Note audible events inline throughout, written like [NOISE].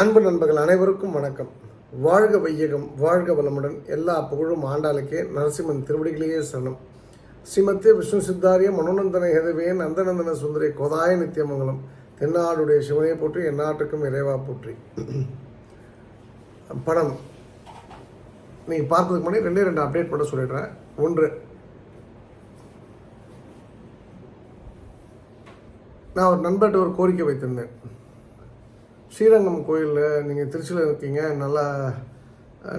அன்பு நண்பர்கள் அனைவருக்கும் வணக்கம். வாழ்க வையகம் வாழ்க வளமுடன். எல்லா புகழும் ஆண்டாளுக்கே நரசிம்மன் திருவடிகளையே சரணம் ஸ்ரீமத்தே விஷ்ணு சித்தாரிய மனோநந்தன ஹெதவே நந்தநந்தன சுந்தரி கோதாய நித்தியமங்கலம் தென்னாடுடைய சிவனை போற்றி எந்நாட்டுக்கும் இறைவா போற்றி. படம். நீங்கள் பார்த்ததுக்கு முன்னாடி ரெண்டே ரெண்டு அப்டேட் பண்ண சொல்லிடுறேன். ஒன்று. நான் ஒரு நண்பர்கிட்ட ஒரு கோரிக்கை வைத்திருந்தேன். ஸ்ரீரங்கம் கோயிலில் நீங்கள் திருச்சியில் இருக்கீங்க. நல்லா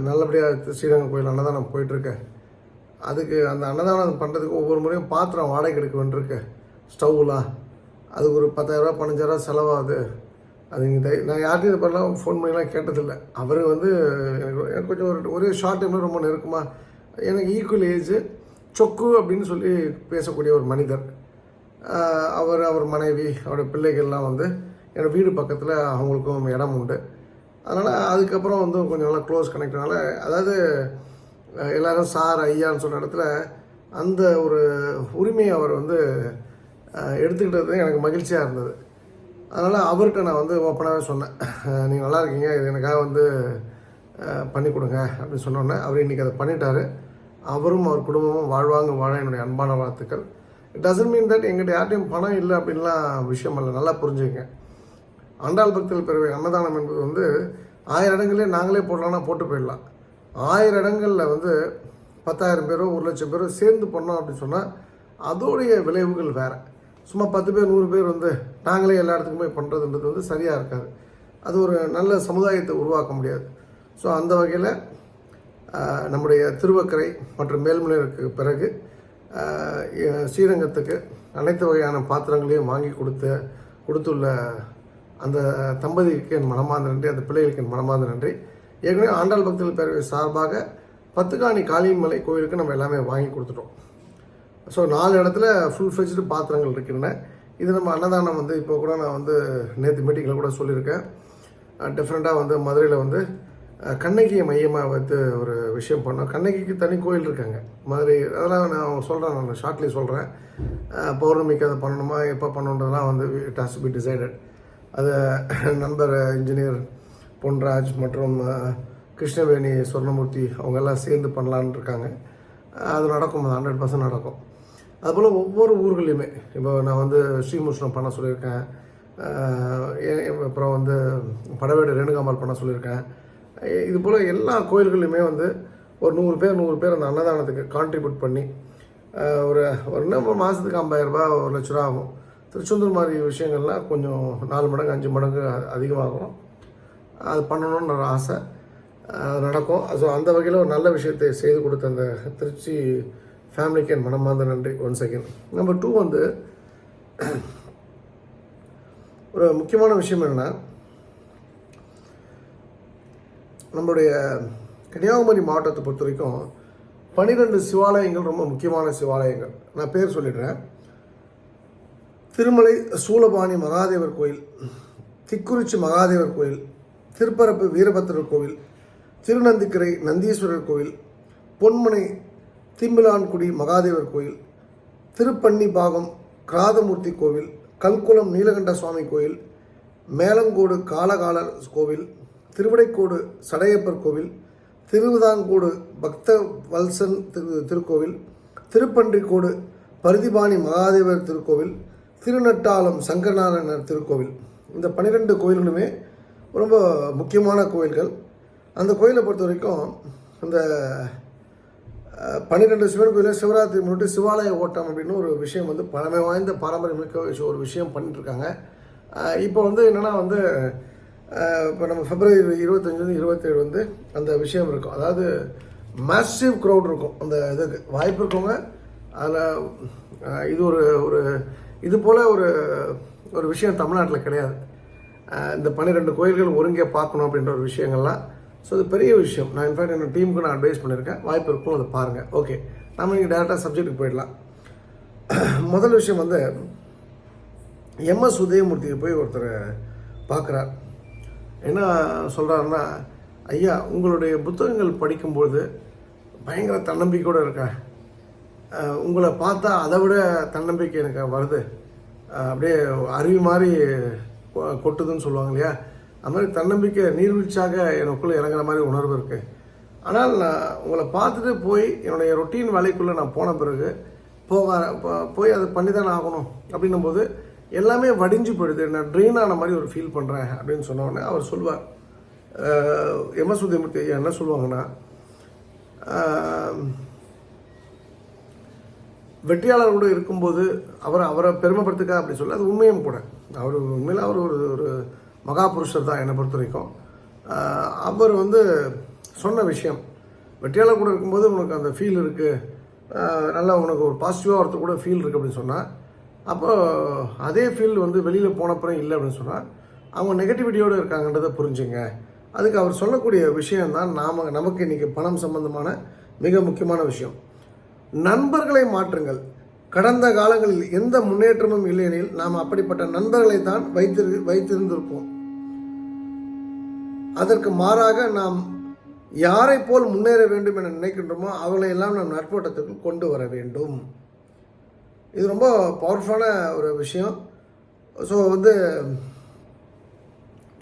நல்லபடியாக ஸ்ரீரங்கம் கோயில் அன்னதானம் போயிட்டுருக்கேன் அதுக்கு அந்த அன்னதானம் பண்ணுறதுக்கு ஒவ்வொரு முறையும் பாத்திரம் வாடகை எடுக்க வேண்டியிருக்கு. ஸ்டவ்லாம் அதுக்கு ஒரு பத்தாயிரரூபா பதினஞ்சாயிரரூபா செலவாகுது. அது நீங்கள் நான் யார்ட்டையும் இது பண்ணலாம் ஃபோன் பண்ணிலாம் கேட்டதில்லை. அவர் வந்து எனக்கு எனக்கு கொஞ்சம் ஒரு ஒரே ஷார்ட் டைமில் ரொம்ப நெருக்கமாக எனக்கு ஈக்குவல் ஏஜ் சொக்கு அப்படின்னு சொல்லி பேசக்கூடிய ஒரு மனிதர். அவர் அவர் மனைவி அவருடைய பிள்ளைகள்லாம் வந்து என்னோடய வீடு பக்கத்தில் அவங்களுக்கும் இடம் உண்டு. அதனால் அதுக்கப்புறம் வந்து கொஞ்சம் நல்லா க்ளோஸ் கனெக்ட்னால அதாவது எல்லோரும் சார் ஐயான்னு சொன்ன இடத்துல அந்த ஒரு உரிமையை அவர் வந்து எடுத்துக்கிட்டது எனக்கு மகிழ்ச்சியாக இருந்தது. அதனால் அவர்கிட்ட நான் வந்து ஓப்பனாகவே சொன்னேன். நீங்கள் நல்லா இருக்கீங்க இது எனக்காக வந்து பண்ணி கொடுங்க அப்படின்னு சொன்னோன்னே அவர் இன்றைக்கி அதை பண்ணிட்டாரு. அவரும் அவர் குடும்பமும் வாழ்வாங்க வாழ என்னுடைய அன்பான வாழ்த்துக்கள். இட் டசன்ட் மீன் தட் எங்கிட்ட யார்ட்டையும் பணம் இல்லை அப்படின்லாம் விஷயம் இல்லை. நல்லா புரிஞ்சுக்கங்க. ஆண்டாள் பக்தர்கள் பிறவை அன்னதானம் என்பது வந்து ஆயிரம் இடங்களே நாங்களே போடலாம்னா போட்டு போயிடலாம். ஆயிரம் இடங்களில் வந்து பத்தாயிரம் பேரோ ஒரு லட்சம் பேரோ சேர்ந்து பண்ணோம் அப்படின்னு சொன்னால் அதோடைய விளைவுகள் வேறு. சும்மா பத்து பேர் நூறு பேர் வந்து நாங்களே எல்லா இடத்துக்குமே பண்ணுறதுன்றது வந்து சரியாக இருக்காது. அது ஒரு நல்ல சமுதாயத்தை உருவாக்க முடியாது. ஸோ அந்த வகையில் நம்முடைய திருவக்கரை மற்றும் மேல்மலைக்கு பிறகு ஸ்ரீரங்கத்துக்கு அனைத்து வகையான பாத்திரங்களையும் வாங்கி கொடுத்த கொடுத்துள்ள அந்த தம்பதிக்கு என் மனமார்ந்த நன்றி அந்த பிள்ளைகளுக்கு என் மனமார்ந்த நன்றி. ஏற்கனவே ஆண்டாள் பக்தர்கள் பேரவை சார்பாக பத்துக்காணி காளியம்மலை கோயிலுக்கு நம்ம எல்லாமே வாங்கி கொடுத்துட்டோம். ஸோ நாலு இடத்துல ஃபுல் ஃப்ளெஜ்டு பாத்திரங்கள் இருக்கின்றன. இது நம்ம அன்னதானம் வந்து இப்போ கூட நான் வந்து நேற்று மீட்டிங்கில் கூட சொல்லியிருக்கேன். டிஃப்ரெண்ட்டாக வந்து மதுரையில் வந்து கண்ணகியை மையமாக வைத்து ஒரு விஷயம் பண்ணோம். கண்ணகிக்கு தனி கோயில் இருக்காங்க. மதுரை அதெல்லாம் நான் சொல்கிறேன் நான் ஷார்ட்லி சொல்கிறேன் பௌர்ணமிக்கு அதை பண்ணணுமா எப்போ பண்ணணுன்றதெல்லாம் வந்து இட் ஹாஸ் பி டிசைடட் அது [CLEARS THROAT] நண்பர் இன்ஜினியர் பொன்ராஜ் மற்றும் கிருஷ்ணவேணி சொர்ணமூர்த்தி அவங்கெல்லாம் சேர்ந்து பண்ணலான்னு இருக்காங்க. அது நடக்கும் அது ஹண்ட்ரட் பர்சன்ட் நடக்கும். அதுபோல் ஒவ்வொரு ஊர்களையுமே இப்போ நான் வந்து ஸ்ரீமுஷ்ணம் பண்ண சொல்லியிருக்கேன். ஏ- அப்புறம் வந்து படவேடு ரேணுகாமல் பண்ண சொல்லியிருக்கேன். இது போல் எல்லா கோயில்கள்லையுமே வந்து ஒரு நூறு பேர் நூறு பேர் அந்த அன்னதானத்துக்கு கான்ட்ரிபியூட் பண்ணி ஒரு ஒரு மாதத்துக்கு ஐம்பதாயிரம் ஒரு லட்ச ரூபா ஆகும். திருச்செந்தூர் மாதிரி விஷயங்கள்லாம் கொஞ்சம் நாலு மடங்கு அஞ்சு மடங்கு அதிகமாகும். அது பண்ணணும்னு ஒரு ஆசை. அது நடக்கும். ஸோ அந்த வகையில் ஒரு நல்ல விஷயத்தை செய்து கொடுத்த அந்த திருச்சி ஃபேமிலிக்கு என் மனமார்ந்த நன்றி ஒன் செகண்ட் நம்பர் டூ வந்து ஒரு முக்கியமான விஷயம் என்னென்னா நம்மளுடைய கன்னியாகுமரி மாவட்டத்தை பொறுத்த வரைக்கும் பன்னிரெண்டு சிவாலயங்கள் ரொம்ப முக்கியமான சிவாலயங்கள். நான் பேர் சொல்லிடுறேன். திருமலை சூலபாணி மகாதேவர் கோயில் திக்குறிச்சி மகாதேவர் கோயில் திருப்பரப்பு வீரபத்திரர் கோவில் திருநந்திக்கரை நந்தீஸ்வரர் கோவில் பொன்மனை திம்பிலான்குடி மகாதேவர் கோயில் திருப்பன்னிபாகம் கிராதமூர்த்தி கோவில் கல்குளம் நீலகண்ட சுவாமி கோயில் மேலங்கோடு காலகாலர் கோவில் திருவிடைக்கோடு சடையப்பர் கோவில் திருவிதாங்கோடு பக்த வல்சன் திரு திருக்கோவில் திருப்பன்றிக்கோடு பருதிபாணி மகாதேவர் திருக்கோவில் திருநட்டாலம் சங்கரநாராயணர் திருக்கோவில். இந்த பன்னிரெண்டு கோயில்களுமே ரொம்ப முக்கியமான கோயில்கள். அந்த கோயிலை பொறுத்த வரைக்கும் அந்த பன்னிரெண்டு சிவன் கோயிலில் சிவராத்திரி முன்னிட்டு சிவாலய ஓட்டம் அப்படின்னு ஒரு விஷயம் வந்து பழமை வாய்ந்த பாரம்பரியமிக்க விஷயம் ஒரு விஷயம் பண்ணிட்டுருக்காங்க. இப்போ வந்து என்னென்னா வந்து இப்போ நம்ம பிப்ரவரி இருபத்தஞ்சிலேருந்து இருபத்தேழு வந்து அந்த விஷயம் இருக்கும். அதாவது மேசிவ் க்ரௌட் இருக்கும். அந்த இதுக்கு வாய்ப்பு இருக்கவங்க. அதில் இது ஒரு ஒரு இது போல் ஒரு ஒரு விஷயம் தமிழ்நாட்டில் கிடையாது. இந்த பன்னிரெண்டு கோயில்கள் ஒருங்கே பார்க்கணும் அப்படின்ற ஒரு விஷயங்கள்லாம். ஸோ இது பெரிய விஷயம். நான் இன்ஃபேக்ட் என்னோட டீமுக்கு நான் அட்வைஸ் பண்ணியிருக்கேன் வாய்ப்பு இருக்கும் அதை பாருங்கள் ஓகே நம்ம இங்கே டேரெக்டாக சப்ஜெக்ட்டுக்கு போயிடலாம். [CLEARS THROAT] முதல் விஷயம் வந்து எம்எஸ் உதயமூர்த்திக்கு போய் ஒருத்தர் பார்க்குறார். என்ன சொல்கிறாருன்னா ஐயா உங்களுடைய புத்தகங்கள் படிக்கும்போது பயங்கர தன்னம்பிக்கையோடு இருக்கேன். உங்களை பார்த்தா அதை விட தன்னம்பிக்கை எனக்கு வருது. அப்படியே அருவி மாதிரி கொ- கொட்டுதுன்னு சொல்லுவாங்க இல்லையா? அது மாதிரி தன்னம்பிக்கை நீர்வீழ்ச்சியாக எனக்குள்ளே இறங்குற மாதிரி உணர்வு இருக்குது ஆனால் நான் உங்களை பார்த்துட்டு போய் என்னுடைய ரொட்டீன் வேலைக்குள்ளே நான் போன பிறகு போக போய் அதை பண்ணி தானே ஆகணும் அப்படின்னும் போது எல்லாமே வடிஞ்சு போயிடுது. நான் ட்ரெயின் ஆன மாதிரி ஒரு ஃபீல் பண்ணுறேன் அப்படின்னு சொன்னோடனே அவர் சொல்லுவார். எம்எஸ் உதயமூர்த்தி ஐயா என்ன சொல்லுவாங்கன்னா வெற்றியாளர் கூட இருக்கும்போது அவரை அவரை பெருமைப்படுத்துக்கா அப்படி சொல்ல அது உண்மையும் கூட. அவர் உண்மையில் அவர் ஒரு ஒரு மகா புருஷர் தான் என்னை பொறுத்த வரைக்கும் அவர் வந்து சொன்ன விஷயம் வெற்றியாளர் கூட இருக்கும்போது உனக்கு அந்த ஃபீல் இருக்குது நல்லா உனக்கு ஒரு பாசிட்டிவாக ஒருத்தர் கூட ஃபீல் இருக்குது அப்படின்னு சொன்னால் அப்போ அதே ஃபீல் வந்து வெளியில் போனப்புறம் இல்லை அப்படின்னு சொன்னால் அவங்க நெகட்டிவிட்டியோடு இருக்காங்கன்றதை புரிஞ்சுங்க. அதுக்கு அவர் சொல்லக்கூடிய விஷயம்தான் நாம் நமக்கு இன்றைக்கி பணம் சம்பந்தமான மிக முக்கியமான விஷயம். நண்பர்களை மாற்றுங்கள். கடந்த காலங்களில் எந்த முன்னேற்றமும் இல்லையெனில் நாம் அப்படிப்பட்ட நண்பர்களை தான் வைத்திரு வைத்திருந்திருப்போம். அதற்கு மாறாக நாம் யாரை போல் முன்னேற வேண்டும் என நினைக்கின்றோமோ அவளை எல்லாம் நாம் நட்போட்டத்துக்கு கொண்டு வர வேண்டும். இது ரொம்ப பவர்ஃபுல்லான ஒரு விஷயம். ஸோ வந்து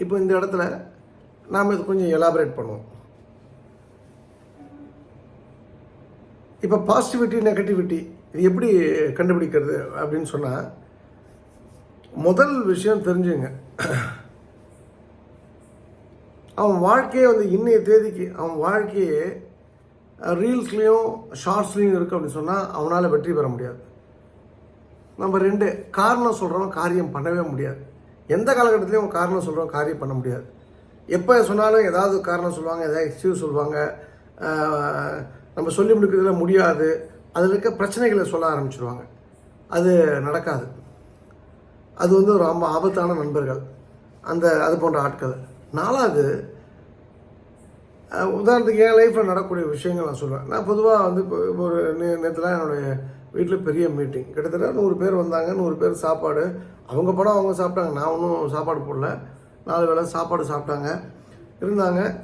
இப்போ இந்த இடத்துல நாம் இது கொஞ்சம் எலாபரேட் பண்ணுவோம். இப்போ பாசிட்டிவிட்டி நெகட்டிவிட்டி இது எப்படி கண்டுபிடிக்கிறது அப்படின்னு சொன்னால் முதல் விஷயம் தெரிஞ்சுங்க. அவன் வாழ்க்கையை வந்து இன்றைய தேதிக்கு அவன் வாழ்க்கையே ரீல்ஸ்லேயும் ஷார்ட்ஸ்லேயும் இருக்குது அப்படின்னு சொன்னால் அவனால் வெற்றி பெற முடியாது. நம்ம ரெண்டு காரணம் சொல்கிறவன் காரியம் பண்ணவே முடியாது. எந்த காலகட்டத்திலையும் காரணம் சொல்கிறவன் காரியம் பண்ண முடியாது. எப்போ சொன்னாலும் ஏதாவது காரணம் சொல்லுவாங்க ஏதாவது எக்ஸ்கியூஸ் சொல்லுவாங்க நம்ம சொல்லி முடிக்கிறதுல முடியாது. அதில் இருக்க பிரச்சனைகளை சொல்ல ஆரம்பிச்சிருவாங்க. அது நடக்காது. அது வந்து ரொம்ப ஆபத்தான நண்பர்கள். அந்த அது போன்ற ஆட்கள். நாலாவது உதாரணத்துக்கு என் லைஃப்பில் நடக்கக்கூடிய விஷயங்கள் நான் சொல்லுவேன் நான் பொதுவாக வந்து இப்போ ஒரு நே நேற்றுலாம் என்னுடைய வீட்டில் பெரிய மீட்டிங் கிட்டத்தட்ட நூறு பேர் வந்தாங்க நூறு பேர் சாப்பாடு. அவங்க படம் அவங்க சாப்பிட்டாங்க. நான் ஒன்றும் சாப்பாடு போடல. நாலு வேளை சாப்பாடு சாப்பிட்டாங்க. இருந்தாங்க.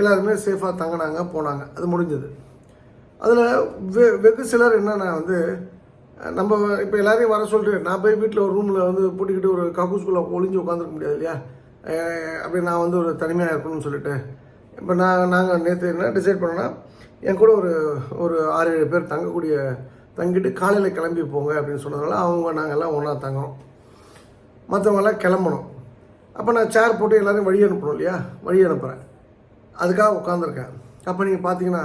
எல்லாருமே சேஃபாக தங்கினாங்க போனாங்க. அது முடிஞ்சது. அதில் வெ வெகு சிலர் என்னென்னா வந்து நம்ம இப்போ எல்லாரையும் வர சொல்லிட்டு நான் போய் வீட்டில் ஒரு ரூமில் வந்து பூட்டிக்கிட்டு ஒரு கக்கூஸ்குள்ளே ஒளிஞ்சு உட்காந்துருக்க முடியாது இல்லையா? அப்படி நான் வந்து ஒரு தனிமையாக இருக்கணும்னு சொல்லிட்டு. இப்போ நான் நாங்கள் நேற்று என்ன டிசைட் பண்ணோன்னா என் கூட ஒரு ஒரு ஆறு ஏழு பேர் தங்கக்கூடிய தங்கிட்டு காலையில் கிளம்பி போங்க அப்படின்னு சொன்னதுனால அவங்க நாங்கள்லாம் ஒன்றா தங்கணும் மற்றவங்கெல்லாம் கிளம்பணும். அப்போ நான் சேர் போட்டு எல்லோரும் வழி அனுப்பணும் இல்லையா? வழி அனுப்புகிறேன் அதுக்காக உட்காந்துருக்கேன் அப்போ நீங்கள் பார்த்தீங்கன்னா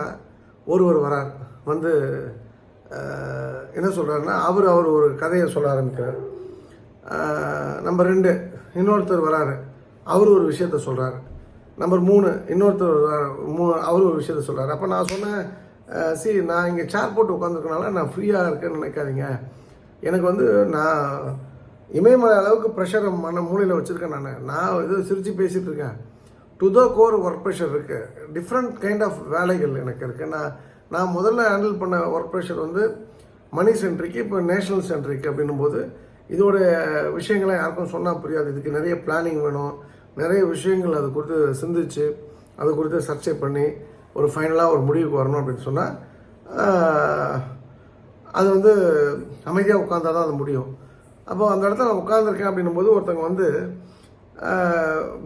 ஒருவர் வரார். வந்து என்ன சொல்கிறாருன்னா அவர் அவர் ஒரு கதையை சொல்ல ஆரம்பிக்கிறார். நம்பர் ரெண்டு இன்னொருத்தர் வராரு. அவர் ஒரு விஷயத்த சொல்கிறாரு நம்பர் மூணு இன்னொருத்தர் வராரு. மூணு அவர் ஒரு விஷயத்த சொல்கிறாரு அப்போ நான் சொன்னேன் சி நான் இங்கே சேர் போட்டு உட்காந்துருக்கனால நான் ஃப்ரீயாக இருக்கேன்னு நினைக்காதீங்க. எனக்கு வந்து நான் இமயமலை அளவுக்கு ப்ரெஷரை மன மூலையில் வச்சுருக்கேன் நான். நான் இது சிரித்து பேசிகிட்டு இருக்கேன். To the core work pressure இருக்குது டிஃப்ரெண்ட் கைண்ட் ஆஃப் வேலைகள் எனக்கு இருக்குது நான் நான் முதல்ல ஹேண்டில் பண்ண ஒர்க் ப்ரெஷர் வந்து மணி சென்ட்ரிக்கு இப்போ நேஷனல் சென்ட்ரிக்கு அப்படின்னும் போது இதோட விஷயங்களை யாருக்கும் சொன்னால் புரியாது. இதுக்கு நிறைய பிளானிங் வேணும். நிறைய விஷயங்கள் அது குறித்து சிந்திச்சு அது குறித்து சர்ச்சை பண்ணி ஒரு ஃபைனலாக ஒரு முடிவுக்கு வரணும் அப்படின்னு சொன்னால் அது வந்து அமைதியாக உட்காந்தா தான் அது முடியும். அப்போ அந்த இடத்துல நான் உட்காந்துருக்கேன் அப்படின்னும் போது ஒருத்தவங்க வந்து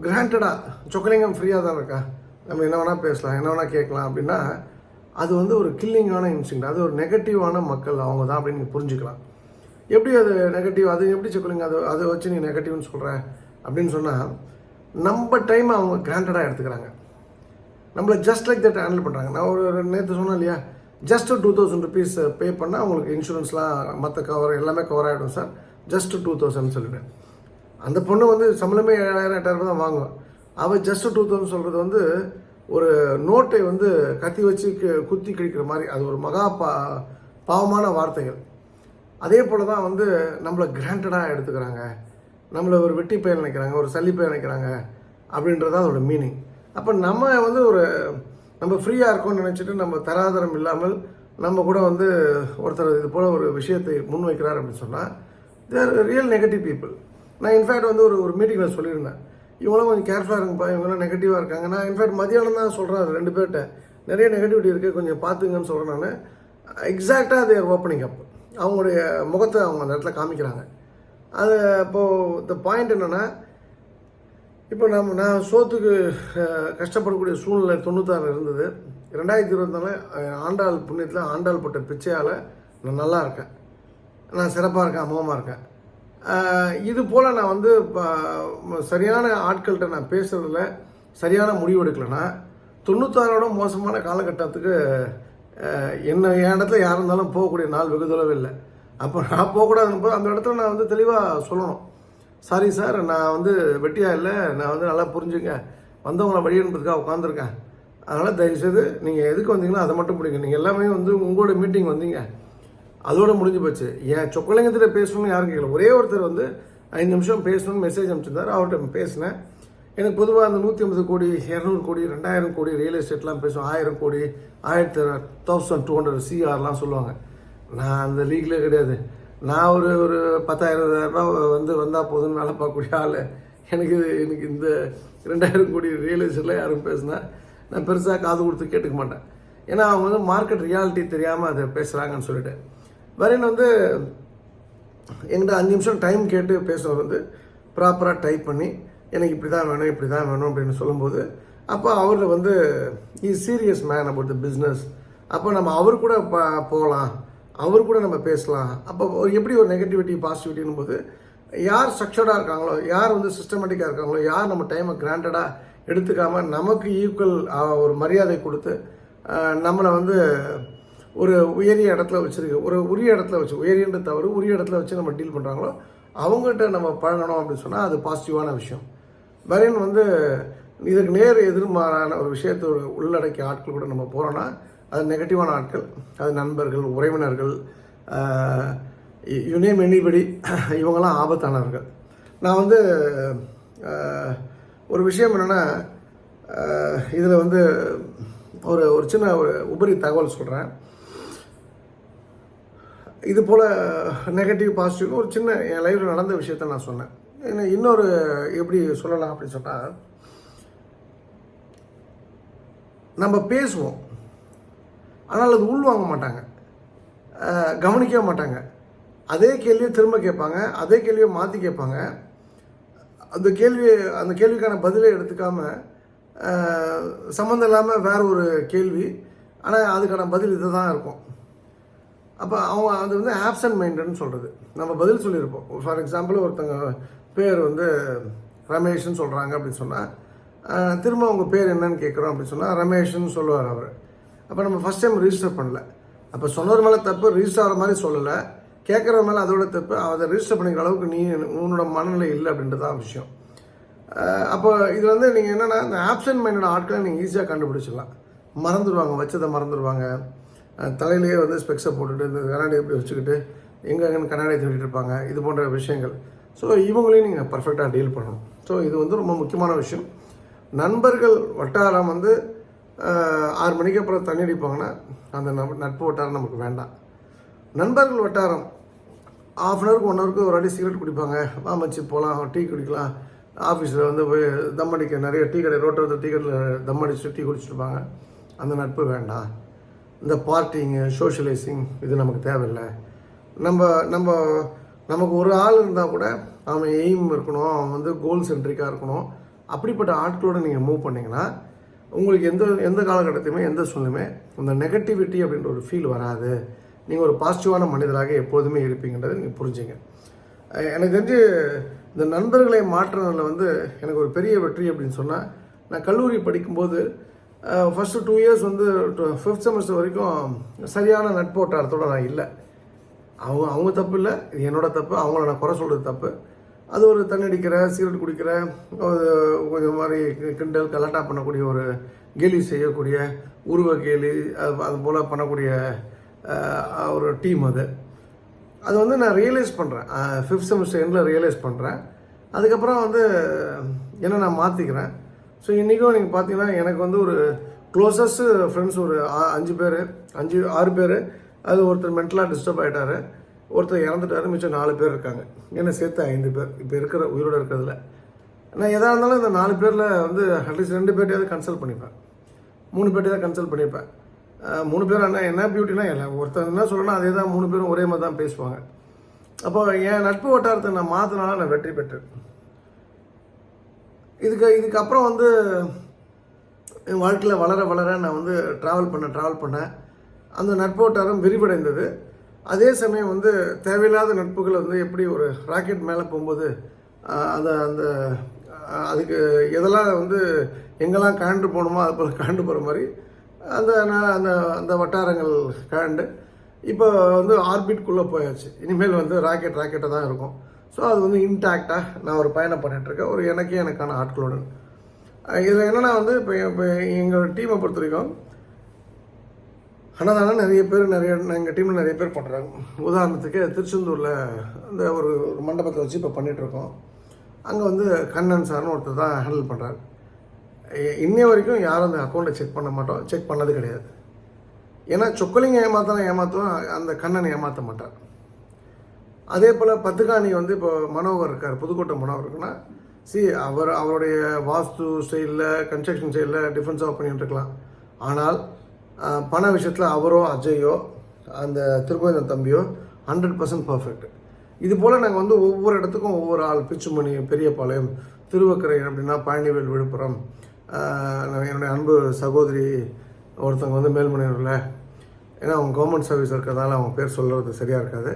கிராண்டடாக சொக்கலிங்கம் ஃப்ரீயாக தான் இருக்கா? நம்ம என்ன வேணால் பேசலாம் என்ன வேணால் கேட்கலாம் அப்படின்னா அது வந்து ஒரு கில்லிங்கான இன்ஸ்டிங் அது ஒரு நெகட்டிவான மக்கள் அவங்க தான் அப்படின்னு நீங்கள் புரிஞ்சுக்கலாம். எப்படி அது நெகட்டிவ் அது எப்படி சொக்கலிங்க அது அதை வச்சு நீ நெகட்டிவ்னு சொல்கிற அப்படின்னு சொன்னால் நம்ம டைம் அவங்க கிராண்டடாக எடுத்துக்கிறாங்க. நம்மளை ஜஸ்ட் லைக் தட் ஹேண்டில் பண்ணுறாங்க நான் ஒரு நேற்று சொன்னேன் இல்லையா? Just two thousand rupees pay பண்ணால் உங்களுக்கு இன்சூரன்ஸ்லாம் மற்ற கவர் எல்லாமே கவர் ஆகிடும் சார் ஜஸ்ட் டூ தௌசண்ட் சொல்லிவிட்டேன் அந்த பொண்ணு வந்து சம்பளமே ஏழாயிரம் எட்டாயிரம் ரூபாய் தான் வாங்குவோம் அவள் ஜஸ்ட் டூ தௌசண்ட் சொல்கிறது வந்து ஒரு நோட்டை வந்து கத்தி வச்சு குத்தி கிழிக்கிற மாதிரி அது ஒரு மகா பா பாவமான வார்த்தைகள். அதே போல் தான் வந்து நம்மளை கிராண்டடாக எடுத்துக்கிறாங்க. நம்மளை ஒரு வெட்டி பெயர் நினைக்கிறாங்க ஒரு சல்லி பெயர் நினைக்கிறாங்க அப்படின்றது தான் அதோட மீனிங் அப்போ நம்ம வந்து ஒரு நம்ம ஃப்ரீயாக இருக்கோம்னு நினச்சிட்டு நம்ம தராதரம் இல்லாமல் நம்ம கூட வந்து ஒருத்தர் இது போல் ஒரு விஷயத்தை முன்வைக்கிறார் அப்படின்னு சொன்னால் தேர் ரியல் நெகட்டிவ் பீப்புள் நான் இன்ஃபேக்ட் வந்து ஒரு ஒரு மீட்டிங்கில் சொல்லியிருந்தேன். இவங்களாம் கொஞ்சம் கேர்ஃபுல்லாக இருங்கப்பா இவங்களாம் நெகட்டிவாக இருக்காங்க. நான் இன்ஃபேக்ட் மதியானம் தான் சொல்கிறேன் அது ரெண்டு பேர்கிட்ட. நிறைய நெகட்டிவிட்டி இருக்குது கொஞ்சம் பார்த்துங்கன்னு சொல்கிறேன் நான். எக்ஸாக்டாக அது ஓப்பனிங் அப் அவங்களுடைய முகத்தை அவங்க அந்த இடத்துல காமிக்கிறாங்க. அது இப்போது த பாயிண்ட் என்னென்னா இப்போ நம்ம நான் சோத்துக்கு கஷ்டப்படக்கூடிய சூழ்நிலை தொண்ணூத்தாறு இருந்தது. ரெண்டாயிரத்தி இருபத்தாலு ஆண்டாள் புண்ணியத்தில் ஆண்டாள் போட்ட பிச்சையால் நான் நல்லா இருக்கேன். நான் சிறப்பாக இருக்கேன் அமோகமாக இருக்கேன். இது போல் நான் வந்து ப- சரியான ஆட்கள்கிட்ட நான் பேசுகிறதுல சரியான முடிவு எடுக்கலைன்னா தொண்ணூத்தாறோட மோசமான காலகட்டத்துக்கு என்ன என் இடத்துல யார் இருந்தாலும் போகக்கூடிய நாள் வெகு தொலைவு இல்லை. அப்போ நான் போகக்கூடாதுன்னு போது அந்த இடத்துல நான் வந்து தெளிவாக சொல்லணும். சாரி சார் நான் வந்து வெட்டியாக இல்லை. நான் வந்து நல்லா புரிஞ்சுங்க வந்தவங்களை வழி அனுப்புறதுக்காக உட்காந்துருக்கேன் அதனால் தயவுசெய்து நீங்கள் எதுக்கு வந்தீங்களோ அதை மட்டும் பிடிங்க நீங்கள் எல்லாமே வந்து உங்களோட மீட்டிங் வந்தீங்க. அதோட முடிஞ்சு போச்சு. என் சொக்கலிங்கத்தில் பேசணும்னு யாரும் கேட்கல ஒரே ஒருத்தர் வந்து ஐந்து நிமிஷம் பேசணும்னு மெசேஜ் அனுப்பிச்சிருந்தார். அவர்கிட்ட பேசினேன். எனக்கு பொதுவாக அந்த நூற்றி ஐம்பது கோடி இரநூறு கோடி ரெண்டாயிரம் கோடி ரியல் எஸ்டேட்லாம் பேசுவோம் ஆயிரம் கோடி ஆயிரத்தி தௌசண்ட் டூ ஹண்ட்ரட் சிஆர்லாம் சொல்லுவாங்க. நான் அந்த லீக்லேயே கிடையாது. நான் ஒரு ஒரு பத்தாயிரம் ரூபாய் வந்து வந்தால் போதும்னு வேலை பார்க்கக்கூடிய ஆள். எனக்கு இது எனக்கு இந்த ரெண்டாயிரம் கோடி ரியல் எஸ்டேட்டில் யாரும் பேசுனா நான் பெருசாக காது கொடுத்து கேட்டுக்க மாட்டேன். ஏன்னா அவங்க வந்து மார்க்கெட் ரியாலிட்டி தெரியாமல் அதை பேசுகிறாங்கன்னு சொல்லிட்டு. வரேன் வந்து எங்கிட்ட அஞ்சு நிமிஷம் டைம் கேட்டு பேசுனவர் வந்து ப்ராப்பராக டைப் பண்ணி எனக்கு இப்படி தான் வேணும் இப்படி தான் வேணும் அப்படின்னு சொல்லும்போது அப்போ அவரில் வந்து a serious man about the business அப்போ நம்ம அவர் கூட ப போகலாம் அவர் கூட நம்ம பேசலாம். அப்போ ஒரு எப்படி ஒரு நெகட்டிவிட்டி பாசிட்டிவிட்டின் போது யார் ஸ்ட்ரக்சர்டாக இருக்காங்களோ யார் வந்து சிஸ்டமேட்டிக்காக இருக்காங்களோ யார் நம்ம டைமை கிராண்டடாக எடுத்துக்காமல் நமக்கு ஈக்குவல் ஒரு மரியாதை கொடுத்து நம்மளை வந்து ஒரு உயரிய இடத்துல வச்சிருக்கு. ஒரு உரிய இடத்துல வச்சு உயரியன்ற தவறு உரிய இடத்துல வச்சு நம்ம டீல் பண்ணுறாங்களோ அவங்ககிட்ட நம்ம பழகணும் அப்படின்னு சொன்னால் அது பாசிட்டிவான விஷயம். வரேன் வந்து இதுக்கு நேர் எதிர்மாறான ஒரு விஷயத்தை ஒரு உள்ளடக்கிய ஆட்கள் கூட நம்ம போகிறோன்னா அது நெகட்டிவான ஆட்கள் அது நண்பர்கள் உறவினர்கள் யுனேம் எனிபடி இவங்கெல்லாம் ஆபத்தானவர்கள். நான் வந்து ஒரு விஷயம் என்னென்னா இதில் வந்து ஒரு ஒரு சின்ன ஒரு உபரி தகவல் சொல்கிறேன் இது போல் நெகட்டிவ் பாசிட்டிவ் ஒரு சின்ன என் லைஃப்பில் நடந்த விஷயத்த நான் சொன்னேன். இன்னும் இன்னொரு எப்படி சொல்லலாம் அப்படின்னு சொன்னால் நம்ம பேசுவோம் ஆனால் அது உள்வாங்க மாட்டாங்க. கவனிக்க மாட்டாங்க. அதே கேள்வியை திரும்ப கேட்பாங்க அதே கேள்வியை மாற்றி கேட்பாங்க. அந்த கேள்வியை அந்த கேள்விக்கான பதிலை எடுத்துக்காம சம்மந்தம் இல்லாமல் வேற ஒரு கேள்வி. ஆனால் அதுக்கான பதில் இது தான் இருக்கும். அப்போ அவங்க அது வந்து ஆப்சன்ட் மைண்டட்னு சொல்கிறது நம்ம பதில் சொல்லியிருப்போம். ஃபார் எக்ஸாம்பிள் ஒருத்தங்க பேர் வந்து ரமேஷ்னு சொல்கிறாங்க அப்படின்னு சொன்னால் திரும்ப அவங்க பேர் என்னன்னு கேட்குறோம் அப்படின்னு சொன்னால் ரமேஷ்னு சொல்லுவார் அவர். அப்போ நம்ம ஃபஸ்ட் டைம் ரிஜிஸ்டர் பண்ணல. அப்போ சொன்னவர் மேலே தப்பு ரிஜிஸ்டர் ஆகிற மாதிரி சொல்லலை. கேட்குற மேலே அதோட தப்பு அதை ரிஜிஸ்டர் பண்ணிக்கிற அளவுக்கு நீ உன்னோட மனநிலை இல்லை அப்படின்றது தான் விஷயம். அப்போ இது வந்து நீங்கள் என்னென்னா இந்த ஆப்சன்ட் மைண்டட் ஆட்களை நீங்கள் ஈஸியாக கண்டுபிடிச்சிடலாம். மறந்துடுவாங்க வச்சதை மறந்துடுவாங்க தலையிலேயே வந்து ஸ்பெக்ஸை போட்டுட்டு இந்த கண்ணாடி இப்படி வச்சுக்கிட்டு எங்கெங்கன்னு கண்ணாடி தேடிட்டு இருப்பாங்க இது போன்ற விஷயங்கள். ஸோ இவங்களையும் நீங்கள் பர்ஃபெக்டாக டீல் பண்ணணும். ஸோ இது வந்து ரொம்ப முக்கியமான விஷயம். நண்பர்கள் வட்டாரம் வந்து ஆறு மணிக்கு அப்புறம் தண்ணி அடிப்பாங்கன்னா அந்த நட்பு நட்பு வட்டாரம் நமக்கு வேண்டாம். நண்பர்கள் வட்டாரம் ஆஃப் அன் ஹவருக்கு ஒன் ஹவருக்கு ஒரு அடி சிகரெட் குடிப்பாங்க. வா மச்சி போகலாம் டீ குடிக்கலாம். ஆஃபீஸில் வந்து போய் தம் அடிக்க நிறைய டீ கடை ரோட்டில் டீ கடையில் தம் அடிச்சுட்டு டீ குடிச்சிருப்பாங்க அந்த நட்பு வேண்டாம். இந்த பார்ட்டிங்கு சோஷியலைசிங் இது நமக்கு தேவையில்லை. நம்ம நம்ம நமக்கு ஒரு ஆள் இருந்தால் கூட அவன் எய்ம் இருக்கணும் அவன் வந்து கோல் சென்ட்ரிக்காக இருக்கணும். அப்படிப்பட்ட ஆட்களோட நீங்கள் மூவ் பண்ணிங்கன்னா உங்களுக்கு எந்த எந்த காலகட்டத்தையுமே எந்த சூழ்நிலையுமே அந்த நெகட்டிவிட்டி அப்படின்ற ஒரு ஃபீல் வராது. நீங்கள் ஒரு பாசிட்டிவான மனிதராக எப்போதுமே இருப்பீங்கன்றதை நீங்கள் புரிஞ்சுங்க. எனக்கு தெரிஞ்சு இந்த நண்பர்களை மாற்றுறதுல வந்து எனக்கு ஒரு பெரிய வெற்றி அப்படின்னு சொன்னால் நான் கல்லூரி படிக்கும்போது ஃபஸ்ட்டு டூ இயர்ஸ் வந்து ஃபிஃப்த் செமஸ்டர் வரைக்கும் சரியான நட்பு வட்டாரத்தோட நான் இல்லை. அவங்க அவங்க தப்பு இல்லை. இது என்னோட தப்பு. அவங்கள நான் குறை சொல்கிறது தப்பு. அது ஒரு தண்ணடிக்கிற சிகரெட் குடிக்கிற கொஞ்சம் மாதிரி கிண்டல் கலாட்டா பண்ணக்கூடிய ஒரு கேலி செய்யக்கூடிய உருவ கேலி அது அது போல் பண்ணக்கூடிய ஒரு டீம் அது. அது வந்து நான் ரியலைஸ் பண்ணுறேன் ஃபிஃப்த் செமஸ்டர் எண்டில் ரியலைஸ் பண்ணுறேன் அதுக்கப்புறம் வந்து என்ன நான் மாற்றிக்கிறேன் ஸோ இன்றைக்கும் நீங்கள் பார்த்தீங்கன்னா எனக்கு வந்து ஒரு க்ளோசஸ்ட்டு ஃப்ரெண்ட்ஸ் ஒரு அஞ்சு பேர் அஞ்சு ஆறு பேர். அது ஒருத்தர் மென்டலாக டிஸ்டர்ப் ஆகிட்டாரு ஒருத்தர் இறந்துட்டாரு மிச்சம் நாலு பேர் இருக்காங்க. என்ன சேர்த்து ஐந்து பேர். இப்போ இருக்கிற உயிரோடு இருக்கிறதுல. நான் எதாக இருந்தாலும் இந்த நாலு பேரில் வந்து அட்லீஸ்ட் ரெண்டு பேர்ட்டையாவது கன்சல்ட் பண்ணிப்பேன். மூணு பேர்ட்டை கன்சல்ட் பண்ணிப்பேன். மூணு பேர் என்ன என்ன பியூட்டினா எல்லாம் ஒருத்தர் என்ன சொல்லணும் அதே தான் மூணு பேரும் ஒரே மாதிரி தான் பேசுவாங்க. அப்போ என் நட்பு வட்டாரத்தை நான் மாற்றினால நான் வெற்றி பெற்றேன். இதுக்கு இதுக்கப்புறம் வந்து என் வாழ்க்கையில் வளர வளர நான் வந்து ட்ராவல் பண்ண ட்ராவல் பண்ணேன். அந்த நட்பு வட்டாரம் விரிவடைந்தது. அதே சமயம் வந்து தேவையில்லாத நட்புகள் வந்து எப்படி ஒரு ராக்கெட் மேலே போகும்போது அதை அந்த அந்த அதுக்கு எதெல்லாம் வந்து எங்கெல்லாம் காண்டு போகணுமோ அது போல் காண்டு போகிற மாதிரி அந்த நான் அந்த அந்த வட்டாரங்கள் கழண்டு. இப்போ வந்து ஆர்பிட்குள்ளே போயாச்சு. இனிமேல் வந்து ராக்கெட் ராக்கெட்டாக தான் இருக்கும். ஸோ அது வந்து இன்டாக்டாக நான் ஒரு பயணம் பண்ணிகிட்ருக்கேன் ஒரு எனக்கே எனக்கான ஆட்களுடன் இதில் என்னென்னா வந்து இப்போ இப்போ எங்களோட டீமை பொறுத்த வரைக்கும் அன்னதானம் நிறைய பேர் நிறைய எங்கள் டீமில் நிறைய பேர் பண்ணுறாங்க உதாரணத்துக்கு திருச்செந்தூரில் இந்த ஒரு ஒரு மண்டபத்தை வச்சு இப்போ பண்ணிகிட்ருக்கோம் அங்கே வந்து கண்ணன் சார்னு ஒருத்தர் தான் ஹேண்டில் பண்ணுறாரு இன்னைய வரைக்கும் யாரும் அந்த அக்கௌண்ட்டை செக் பண்ண மாட்டோம். செக் பண்ணது கிடையாது. ஏன்னா சொக்கலிங்க ஏமாத்தலாம் ஏமாற்றுவோம் அந்த கண்ணனை ஏமாற்ற மாட்டார். அதே போல் பத்துக்காணி வந்து இப்போ மனோகர் இருக்கார் புதுக்கோட்டை மனோவர் இருக்குன்னா சி அவர் அவருடைய வாஸ்து ஸ்டைலில் கன்ஸ்ட்ரக்ஷன் ஸ்டைலில் டிஃப்ரென்ஸாக பண்ணிட்டு இருக்கலாம். ஆனால் பண விஷயத்தில் அவரோ அஜயோ அந்த திருக்கோயில் தம்பியோ ஹண்ட்ரட் பர்சன்ட் பர்ஃபெக்ட் இது போல் நாங்கள் வந்து ஒவ்வொரு இடத்துக்கும் ஒவ்வொரு ஆள் பிச்சுமணி பெரியபாளையம் திருவக்கரை அப்படின்னா பழனிவேல் விழுப்புரம் என்னுடைய அன்பு சகோதரி ஒருத்தவங்க வந்து மேல்மனையூரில். ஏன்னா அவங்க கவர்மெண்ட் சர்வீஸ் இருக்கிறதால அவங்க பேர் சொல்கிறது சரியாக இருக்காது.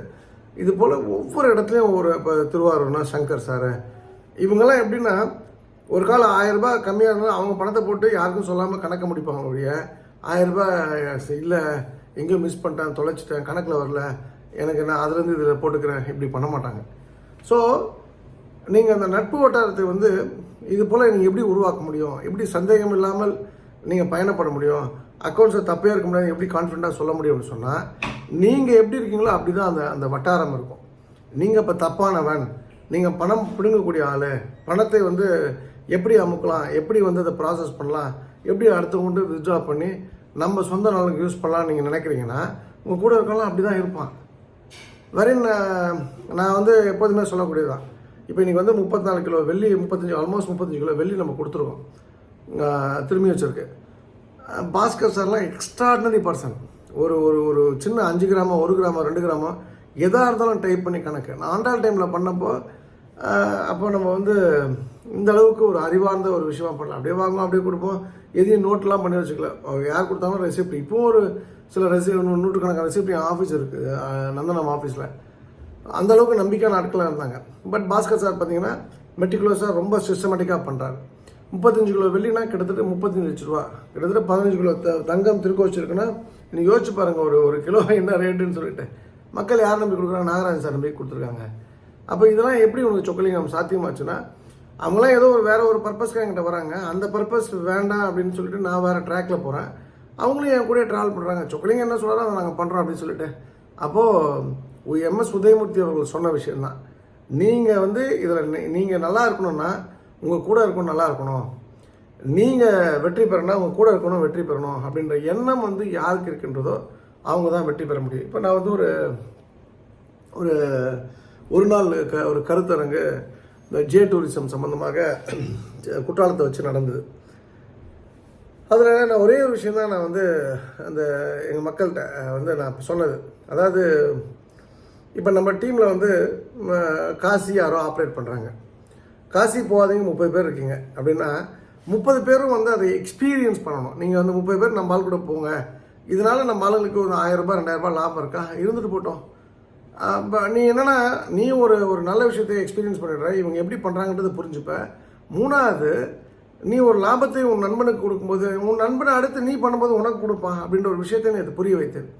இது போல் ஒவ்வொரு இடத்துலையும் ஒவ்வொரு இப்போ திருவாரூர்னா சங்கர் சார். இவங்கெல்லாம் எப்படின்னா ஒரு காலம் ஆயிரம் கம்மியாக இருந்தாலும் அவங்க பணத்தை போட்டு யாருக்கும் சொல்லாமல் கணக்க முடிப்பாங்க ஒழிய ஆயிரம் இல்லை எங்கேயோ மிஸ் பண்ணிட்டேன் தொலைச்சிட்டேன் கணக்கில் வரல எனக்கு நான் அதுலேருந்து இதில் போட்டுக்கிறேன் இப்படி பண்ண மாட்டாங்க. ஸோ நீங்கள் அந்த நட்பு வட்டாரத்தை வந்து இது போல் நீங்கள் எப்படி உருவாக்க முடியும்? எப்படி சந்தேகம் இல்லாமல் நீங்கள் பயணப்பட முடியும்? அக்கௌண்ட்ஸை தப்பே இருக்க முடியாது எப்படி கான்ஃபிடண்ட்டாக சொல்ல முடியும்னு சொன்னால் நீங்கள் எப்படி இருக்கீங்களோ அப்படி தான் அந்த அந்த வட்டாரம் இருக்கும். நீங்கள் இப்போ தப்பானவன் நீங்கள் பணம் பிடுங்கக்கூடிய ஆள் பணத்தை வந்து எப்படி அமுக்கலாம் எப்படி வந்து அதை ப்ராசஸ் பண்ணலாம் எப்படி அடுத்தவங்க வித்ட்ரா பண்ணி நம்ம சொந்த நாளுக்கு யூஸ் பண்ணலாம்னு நீங்கள் நினைக்கிறீங்கன்னா உங்கள் கூட இருக்கலாம் அப்படி தான் இருப்பான் வெரின் நான் வந்து எப்போதுமே சொல்லக்கூடியதுதான். இப்போ இன்றைக்கி வந்து முப்பத்தி நாலு கிலோ வெள்ளி முப்பத்தஞ்சு ஆல்மோஸ்ட் முப்பத்தஞ்சு கிலோ வெள்ளி நம்ம கொடுத்துருக்கோம். திரும்பி வச்சுருக்கு. பாஸ்கர் சார்லாம் எக்ஸ்ட்ராடினரி பர்சன் ஒரு ஒரு ஒரு சின்ன அஞ்சு கிராமோ ஒரு கிராமோ ரெண்டு கிராமோ எதாக இருந்தாலும் டைப் பண்ணி கணக்கு. நான் ஆண்டாள் டைமில் பண்ணப்போ அப்போ நம்ம வந்து இந்த அளவுக்கு ஒரு அறிவார்ந்த ஒரு விஷயமா பண்ணலாம். அப்படியே வாங்குவோம் அப்படியே கொடுப்போம். எதையும் நோட்லாம் பண்ணி வச்சுக்கல. யார் கொடுத்தாலும் ரெசிப்ட் இப்போவும் ஒரு சில ரெசி நூற்றுக்கணக்கான ரெசிப்ட் என் ஆஃபீஸ் இருக்குது நந்தனம் ஆஃபீஸில் அந்த அளவுக்கு நம்பிக்கையான ஆட்களாக இருந்தாங்க. பட் பாஸ்கர் சார் பார்த்தீங்கன்னா மெட்டிகுலஸாக ரொம்ப சிஸ்டமேட்டிக்காக பண்ணுறாரு முப்பத்தஞ்சு கிலோ வெள்ளினா கிட்டத்தட்ட முப்பத்தஞ்சு லட்ச ரூபா. கிட்டத்தட்ட பதினஞ்சு கிலோ த தங்கம் திருக்கோச்சிருக்குன்னா நீங்கள் நீ யோசிச்சு பாருங்கள் ஒரு ஒரு கிலோ என்ன ரேட்டுன்னு சொல்லிட்டு. மக்கள் யார் நம்பி கொடுக்குறாங்க? நாகராஜன் சார் நம்பி கொடுத்துருக்காங்க. அப்போ இதெல்லாம் எப்படி உனக்கு சொக்கலிங்கம் சாத்தியமாச்சுன்னா அவங்களாம் ஏதோ ஒரு வேறு ஒரு பர்பஸ்க்காக என்கிட்ட வராங்க. அந்த பர்பஸ் வேண்டாம் அப்படின்னு சொல்லிட்டு நான் வேறு ட்ராக்ல போகிறேன் அவங்களும் என் கூட ட்ராவல் பண்ணுறாங்க சொக்கலிங்க என்ன சொல்கிறாரோ அதை நாங்கள் பண்ணுறோம் அப்படின்னு சொல்லிட்டு. அப்போது எம்எஸ் உதயமூர்த்தி அவர்கள் சொன்ன விஷயம்தான். நீங்கள் வந்து இதில் நீங்கள் நல்லா இருக்கணும்னா உங்கள் கூட இருக்கணும் நல்லா இருக்கணும். நீங்கள் வெற்றி பெறணும் அவங்க கூட இருக்கணும் வெற்றி பெறணும் அப்படின்ற எண்ணம் வந்து யாருக்கு இருக்கின்றதோ அவங்க தான் வெற்றி பெற முடியும். இப்போ நான் வந்து ஒரு ஒரு ஒரு நாள் க ஒரு கருத்தரங்கு இந்த ஜே டூரிசம் சம்மந்தமாக குற்றாலத்தை வச்சு நடந்தது. அதில் நான் ஒரே ஒரு விஷயம் தான் நான் வந்து அந்த எங்கள் மக்கள்கிட்ட வந்து நான் சொன்னது. அதாவது இப்போ நம்ம டீமில் வந்து காசி யாரோ ஆப்ரேட் பண்ணுறாங்க காசி போகாதீங்க முப்பது பேர் இருக்கீங்க. அப்படின்னா முப்பது பேரும் வந்து அதை எக்ஸ்பீரியன்ஸ் பண்ணணும். நீங்கள் வந்து முப்பது பேர் நம்ம ஆள் கூட போங்க. இதனால் நம்ம ஆளுங்களுக்கு ஒரு ஆயிரரூபா ரெண்டாயிரரூபா ரெண்டாயிரம் ரூபாய் லாபம் இருக்கா? இருந்துட்டு போட்டோம். ஆஹ் நீ என்னென்னா நீ ஒரு ஒரு நல்ல விஷயத்தை எக்ஸ்பீரியன்ஸ் பண்ணிடுற. இவங்க எப்படி பண்ணுறாங்கன்றது புரிஞ்சுப்ப. மூணாவது நீ ஒரு லாபத்தை உன் நண்பனுக்கு கொடுக்கும்போது உன் நண்பனை அடுத்து நீ பண்ணும்போது உனக்கு கொடுப்பான் அப்படின்ற ஒரு விஷயத்தை நீ அது புரிய வைத்தேன்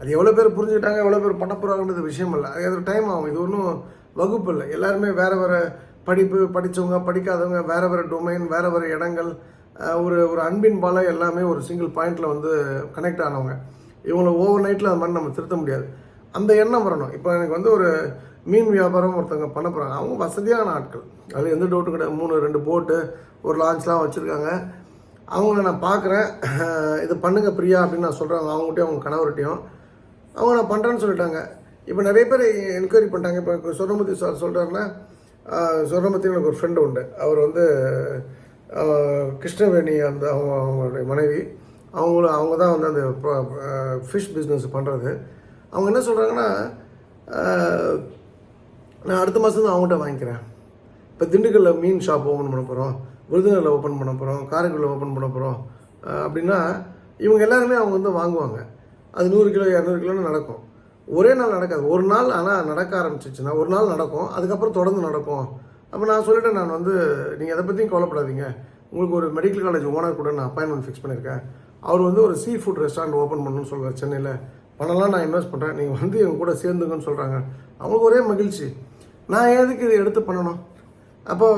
அது எவ்வளோ பேர் புரிஞ்சுக்கிட்டாங்க எவ்வளோ பேர் பண்ண போகிறாங்கன்றது விஷயம் இல்லை. அது டைம் ஆகும். இது ஒன்றும் வகுப்பு இல்லை. எல்லாருமே வேறு வேறு படிப்பு படித்தவங்க படிக்காதவங்க வேறு வேறு டொமைன் வேறு வேறு இடங்கள் ஒரு ஒரு அன்பின் பால எல்லாமே ஒரு சிங்கிள் பாயிண்ட்டில் வந்து கனெக்ட் ஆனவங்க. இவங்களை ஓவர் நைட்டில் அது மாதிரி நம்ம திருத்த முடியாது. அந்த எண்ணம் வரணும். இப்போ எனக்கு வந்து ஒரு மீன் வியாபாரம் ஒருத்தவங்க பண்ண போகிறாங்க அவங்க வசதியான ஆட்கள். அதில் எந்த டவுட்டும் கிடையாது. மூணு ரெண்டு போட்டு ஒரு லான்ச்லாம் வச்சுருக்காங்க. அவங்கள நான் பார்க்குறேன். இது பண்ணுங்கள் பிரியா அப்படின்னு நான் சொல்கிறாங்க அவங்ககிட்டயும் அவங்க கணவர்கிட்டையும். அவங்க நான் பண்ணுறேன்னு சொல்லிட்டாங்க. இப்போ நிறைய பேர் என்கொயரி பண்ணிட்டாங்க. இப்போ சொர்ணமுதி சார் சொல்கிறாருன்னா சொர்ணமூர்த்தி எனக்கு ஒரு ஃப்ரெண்டு உண்டு. அவர் வந்து கிருஷ்ணவேணி அந்த அவங்க அவங்களுடைய மனைவி. அவங்களும் அவங்க தான் வந்து அந்த ஃபிஷ் பிஸ்னஸ் பண்ணுறது அவங்க என்ன சொல்கிறாங்கன்னா நான் அடுத்த மாதம் தான் அவங்ககிட்ட வாங்கிக்கிறேன். இப்போ திண்டுக்கல்ல மீன் ஷாப் ஓப்பன் பண்ண போகிறோம் விருதுநகரில் ஓப்பன் பண்ண போகிறோம் காரைக்குடியில் ஓப்பன் பண்ண போகிறோம் அப்படின்னா இவங்க எல்லாருமே அவங்க வந்து வாங்குவாங்க. அது நூறு கிலோ இரநூறு கிலோன்னு நடக்கும். ஒரே நாள் நடக்காது. ஒரு நாள் ஆனால் நடக்க ஆரம்பிச்சிச்சுன்னா ஒரு நாள் நடக்கும். அதுக்கப்புறம் தொடர்ந்து நடக்கும். அப்போ நான் சொல்லிட்டேன் நான் வந்து நீங்கள் எதை பற்றியும் கவலைப்படாதீங்க. உங்களுக்கு ஒரு மெடிக்கல் காலேஜ் ஓனர் கூட நான் அப்பாயின்மெண்ட் ஃபிக்ஸ் பண்ணியிருக்கேன் அவர் வந்து ஒரு சீ ஃபுட் ரெஸ்டாரண்ட் ஓப்பன் பண்ணணும்னு சொல்கிறார் சென்னையில். பணம்லாம் நான் இன்வெஸ்ட் பண்ணுறேன் நீங்கள் வந்து எங்க கூட சேர்ந்துங்கன்னு சொல்கிறாங்க அவங்களுக்கு ஒரே மகிழ்ச்சி. நான் எதுக்கு இதை எடுத்து பண்ணணும்? அப்போ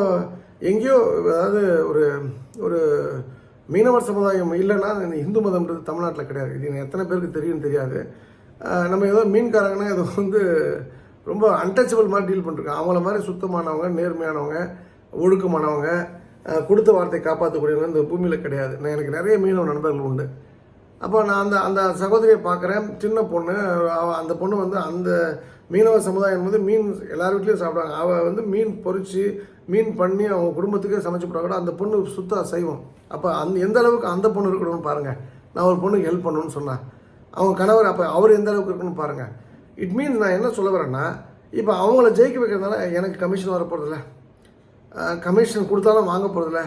எங்கேயோ அதாவது ஒரு ஒரு மீனவர் சமுதாயம் இல்லைன்னா இந்த இந்து மதம்ன்றது தமிழ்நாட்டில் கிடையாது. இது எத்தனை பேருக்கு தெரியும்னு தெரியாது. நம்ம ஏதோ மீன்காரங்கன்னா இது வந்து ரொம்ப அன்டச்சபிள் மாதிரி டீல் பண்ணிருக்காங்க. அவங்கள மாதிரி சுத்தமானவங்க நேர்மையானவங்க ஒழுக்கமானவங்க கொடுத்த வார்த்தையை காப்பாற்றக்கூடியவங்க இந்த பூமியில் கிடையாது. நான் எனக்கு நிறைய மீனவ நண்பர்கள் உண்டு. அப்போ நான் அந்த அந்த சகோதரியை பார்க்குறேன். சின்ன பொண்ணு அந்த பொண்ணு வந்து அந்த மீனவ சமுதாயம் வந்து மீன் எல்லார் வீட்லேயும் சாப்பிடுவாங்க. அவள் வந்து மீன் பொறிச்சு மீன் பண்ணி அவங்க குடும்பத்துக்கே சமைச்சு போடுறாங்க அந்த பொண்ணு சுத்த செய்வோம். அப்போ அந்த எந்த அளவுக்கு அந்த பொண்ணு இருக்கணும்னு பாருங்கள் நான் ஒரு பொண்ணுக்கு ஹெல்ப் பண்ணணும்னு சொன்னேன். அவங்க கணவர் அப்போ அவர் எந்த அளவுக்கு இருக்குன்னு பாருங்கள் இட் மீன்ஸ் நான் என்ன சொல்ல வரேன்னா இப்போ அவங்கள ஜெயிக்க வைக்கிறதுனால எனக்கு கமிஷன் வர போகிறதில்ல கமிஷன் கொடுத்தாலும் வாங்க போகிறதில்ல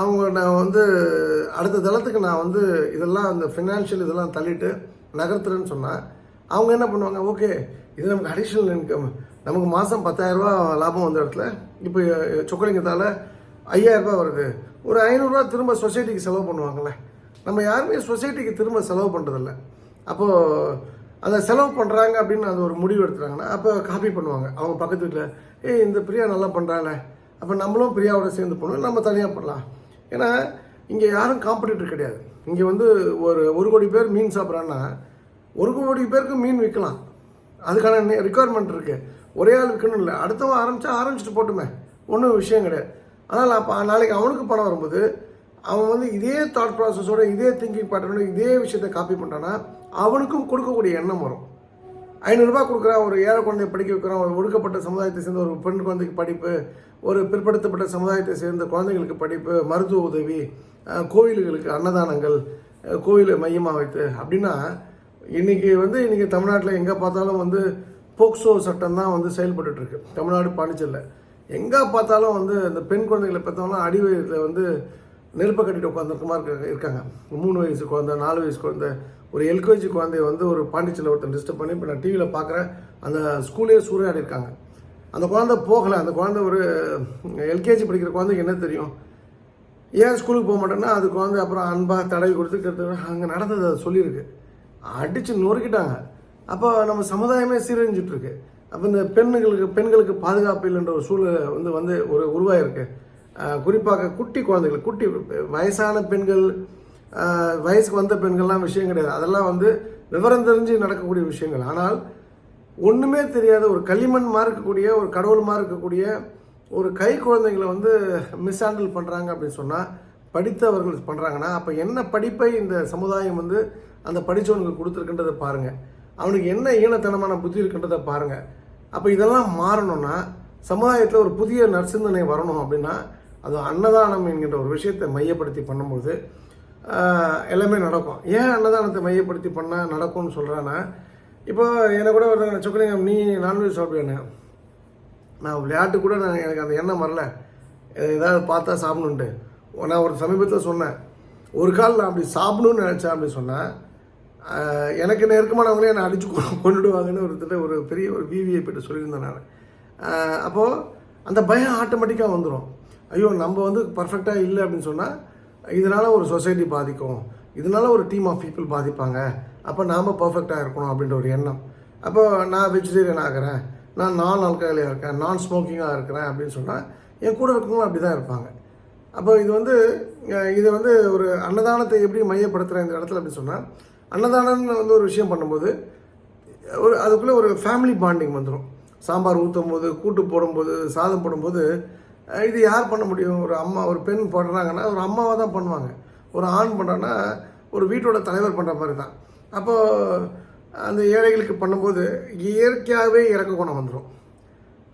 அவங்க நான் வந்து அடுத்த தளத்துக்கு நான் வந்து இதெல்லாம் அந்த ஃபினான்ஷியல் இதெல்லாம் தள்ளிட்டு நகர்த்துறேன்னு சொன்னால் அவங்க என்ன பண்ணுவாங்க? ஓகே இது நமக்கு அடிஷ்னல் இன்கம் நமக்கு மாதம் பத்தாயிரரூபா லாபம் வந்த இடத்துல இப்போ சொக்கலிங்கத்தால் ஐயாயிரரூபா வருது. ஒரு ஐநூறுரூவா திரும்ப சொசைட்டிக்கு செலவு பண்ணுவாங்கள்ல நம்ம யாருமே சொசைட்டிக்கு திரும்ப செலவு பண்ணுறதில்ல அப்போது அதை செலவு பண்ணுறாங்க அப்படின்னு அது ஒரு முடிவு எடுத்துகிறாங்கன்னா அப்போ காப்பி பண்ணுவாங்க. அவங்க பக்கத்து வீட்டில் ஏய் இந்த பிரியா நல்லா பண்ணுறாங்களே அப்போ நம்மளும் பிரியாவோட சேர்ந்து போகணும் நம்ம தனியாக பண்ணலாம். ஏன்னா இங்கே யாரும் காம்படிட்டர் கிடையாது. இங்கே வந்து ஒரு ஒரு கோடி பேர் மீன் சாப்பிட்றான்னா ஒரு கோடி பேருக்கு மீன் விற்கலாம். அதுக்கான ரிக்குவயர்மெண்ட் இருக்குது ஒரே ஆள் விற்கணும் இல்லை. அடுத்தவன் ஆரம்பித்தா ஆரம்பிச்சுட்டு போட்டுமே. ஒன்றும் விஷயம் கிடையாது. அதனால் அப்போ நாளைக்கு அவனுக்கு பணம் வரும்போது அவன் வந்து இதே தாட் ப்ராசஸோட இதே திங்கிங் பேட்டர்னோட இதே விஷயத்தை காப்பி பண்ணுறான்னா அவனுக்கும் கொடுக்கக்கூடிய எண்ணம் வரும். ஐநூறுரூபா கொடுக்குறான் ஒரு ஏழை குழந்தைய படிக்க வைக்கிறான் ஒரு ஒடுக்கப்பட்ட சமுதாயத்தை சேர்ந்த ஒரு பெண் குழந்தைக்கு படிப்பு ஒரு பிற்படுத்தப்பட்ட சமுதாயத்தை சேர்ந்த குழந்தைங்களுக்கு படிப்பு மருத்துவ உதவி கோவில்களுக்கு அன்னதானங்கள் கோவிலை மையமாக வைத்து அப்படின்னா இன்னைக்கு வந்து இன்றைக்கி தமிழ்நாட்டில் எங்கே பார்த்தாலும் வந்து போக்சோ சட்டம் தான் வந்து செயல்பட்டுருக்கு தமிழ்நாடு பாண்டிச்சேரியில். எங்கே பார்த்தாலும் வந்து இந்த பெண் குழந்தைகளை பார்த்தோம்னா அடி வயதில் வந்து நெருப்பை கட்டிட்டு உட்காந்துருக்குமா இருக்க இருக்காங்க. இருக்காங்க மூணு வயசு குழந்தை நாலு வயசு குழந்தை ஒரு எல்கேஜி குழந்தைய வந்து ஒரு பாண்டிச்சேரியில் ஒருத்தன் டிஸ்டர்ப் பண்ணி இப்போ நான் டிவியில் பார்க்குறேன். அந்த ஸ்கூலே சூறையாடி இருக்காங்க. அந்த குழந்தை போகலை. அந்த குழந்தை ஒரு எல்கேஜி படிக்கிற குழந்தைக்கு என்ன தெரியும்? ஏன் ஸ்கூலுக்கு போக மாட்டேன்னா அது குழந்தை அப்புறம் அன்பாக தடவி கொடுத்து அங்கே நடந்தது அதை சொல்லியிருக்கு. அடித்து நொறுக்கிட்டாங்க. அப்போ நம்ம சமுதாயமே சீரழிஞ்சிட்ருக்கு அப்போ இந்த பெண்களுக்கு பெண்களுக்கு பாதுகாப்பு இல்லைன்ற ஒரு சூழ்நிலை வந்து வந்து ஒரு உருவாயிருக்கு. குறிப்பாக குட்டி குழந்தைகள் குட்டி வயசான பெண்கள் வயசுக்கு வந்த பெண்கள்லாம் விஷயம் கிடையாது. அதெல்லாம் வந்து விவரம் தெரிஞ்சு நடக்கக்கூடிய விஷயங்கள். ஆனால் ஒன்றுமே தெரியாத ஒரு களிமண் இருக்கக்கூடிய ஒரு கடவுள் இருக்கக்கூடிய ஒரு கை குழந்தைங்களை வந்து மிஸ்ஹேண்டில் பண்ணுறாங்க அப்படின்னு சொன்னால் படித்தவர்கள் பண்ணுறாங்கன்னா அப்போ என்ன படிப்பை இந்த சமுதாயம் வந்து அந்த படித்தவனுக்கு கொடுத்துருக்குன்றதை பாருங்கள் அவனுக்கு என்ன ஈனத்தனமான புத்தி இருக்குன்றதை பாருங்கள் அப்போ இதெல்லாம் மாறணும்னா சமுதாயத்தில் ஒரு புதிய நற்சிந்தனை வரணும் அப்படின்னா அது அன்னதானம் என்கின்ற ஒரு விஷயத்தை மையப்படுத்தி பண்ணும்போது எல்லாமே நடக்கும். ஏன் அன்னதானத்தை மையப்படுத்தி பண்ணால் நடக்கும்னு சொல்கிறேன்னா இப்போ என்னை கூட ஒருத்தங்க சொக்கலிங்கம் நீ நான்வெஜ் சாப்பிடுவேன்னு நான் விளையாட்டு கூட நான் எனக்கு அந்த எண்ணம் வரல. ஏதாவது பார்த்தா சாப்பிடணுன்ட்டு நான் ஒரு சமீபத்தில் சொன்னேன் ஒரு கால் நான் அப்படி சாப்பிடணும்னு நினச்சேன் அப்படின்னு சொன்னேன் எனக்கு நெருக்கமானவங்களே என்னை அடித்து கொண்டுடுவாங்கன்னு ஒருத்தர் ஒரு பெரிய ஒரு விவிஐ போய்ட்டு சொல்லியிருந்தேன் நான். அப்போது அந்த பயம் ஆட்டோமேட்டிக்காக வந்துடும் ஐயோ நம்ம வந்து பர்ஃபெக்டாக இல்லை அப்படின்னு சொன்னால் இதனால் ஒரு சொசைட்டி பாதிக்கும். இதனால ஒரு டீம் ஆஃப் பீப்புள் பாதிப்பாங்க. அப்போ நாம் பர்ஃபெக்டாக இருக்கணும் அப்படின்ற ஒரு எண்ணம். அப்போ நான் வெஜிடேரியன் ஆகிறேன். நான் நான் ஆல்கஹாலியாக இருக்கேன். நான் ஸ்மோக்கிங்காக இருக்கிறேன் அப்படின்னு சொன்னால் என் கூட இருக்கவங்களும் அப்படி தான் இருப்பாங்க. அப்போ இது வந்து இது வந்து ஒரு அன்னதானத்தை எப்படி மையப்படுத்துகிறேன் இந்த இடத்துல அப்படின்னு சொன்னால் அன்னதானம்னு வந்து ஒரு விஷயம் பண்ணும்போது ஒரு அதுக்குள்ளே ஒரு ஃபேமிலி பாண்டிங் வந்துடும் சாம்பார் ஊற்றும் போது கூட்டு போடும்போது சாதம் போடும்போது இது யார் பண்ண முடியும்? ஒரு அம்மா ஒரு பெண் பண்ணுறாங்கன்னா ஒரு அம்மாவாக தான் பண்ணுவாங்க. ஒரு ஆண் பண்ணுறான்னா ஒரு வீட்டோட தலைவர் பண்ணுற மாதிரி தான். அப்போது அந்த ஏழைகளுக்கு பண்ணும்போது இயற்கையாகவே இறக்க குணம் வந்துடும்.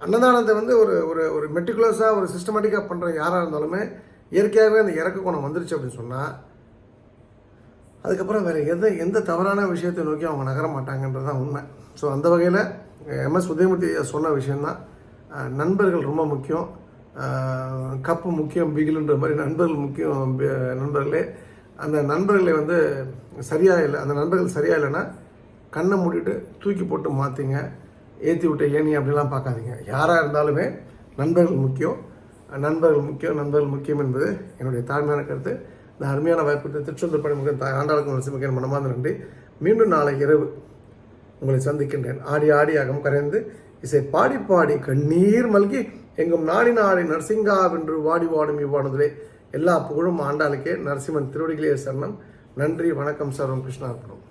அன்னதானத்தை வந்து ஒரு ஒரு ஒரு மெட்டிகுலஸாக ஒரு சிஸ்டமேட்டிக்காக பண்ணுற யாராக இருந்தாலுமே இயற்கையாகவே அந்த இறக்க குணம் வந்துருச்சு அப்படின்னு சொன்னால் அதுக்கப்புறம் வேறு எந்த எந்த தவறான விஷயத்தை நோக்கி அவங்க நகர மாட்டாங்கன்றது தான் உண்மை. ஸோ அந்த வகையில் எம்எஸ் உதயமூர்த்தி சொன்ன விஷயந்தான் நண்பர்கள் ரொம்ப முக்கியம். கப்பு முக்கியம் பிகிலுன்ற மாதிரி நண்பர்கள் முக்கியம் நண்பர்களே. அந்த நண்பர்களை வந்து சரியாக இல்லை அந்த நண்பர்கள் சரியாக இல்லைன்னா கண்ணை மூடிட்டு தூக்கி போட்டு மாற்றிங்க ஏற்றி விட்ட ஏணி அப்படிலாம் பார்க்காதீங்க. யாராக இருந்தாலுமே நண்பர்கள் முக்கியம். நண்பர்கள் முக்கியம் நண்பர்கள் முக்கியம் என்பது என்னுடைய தாழ்மையான கருத்து. இந்த அருமையான வாய்ப்பு திருச்செந்தூர் பணிமுகம் தாய் ஆண்டாளுக்கு நரசிம்மகன் மனமார்ந்த நன்றி. மீண்டும் நாளை இரவு உங்களை சந்திக்கின்றேன். ஆடி ஆடி அகம் கரைந்து இசை பாடி பாடி கண்ணீர் மல்கி எங்கும் நாடி நாடி நரசிங்கா வென்று வாடி வாடும் இவ்வானதிலே. எல்லா புகழும் ஆண்டாளுக்கே. நரசிம்மன் திருவடிகளே சரணம். நன்றி வணக்கம் சர்வம் கிருஷ்ணார்ப்பணம்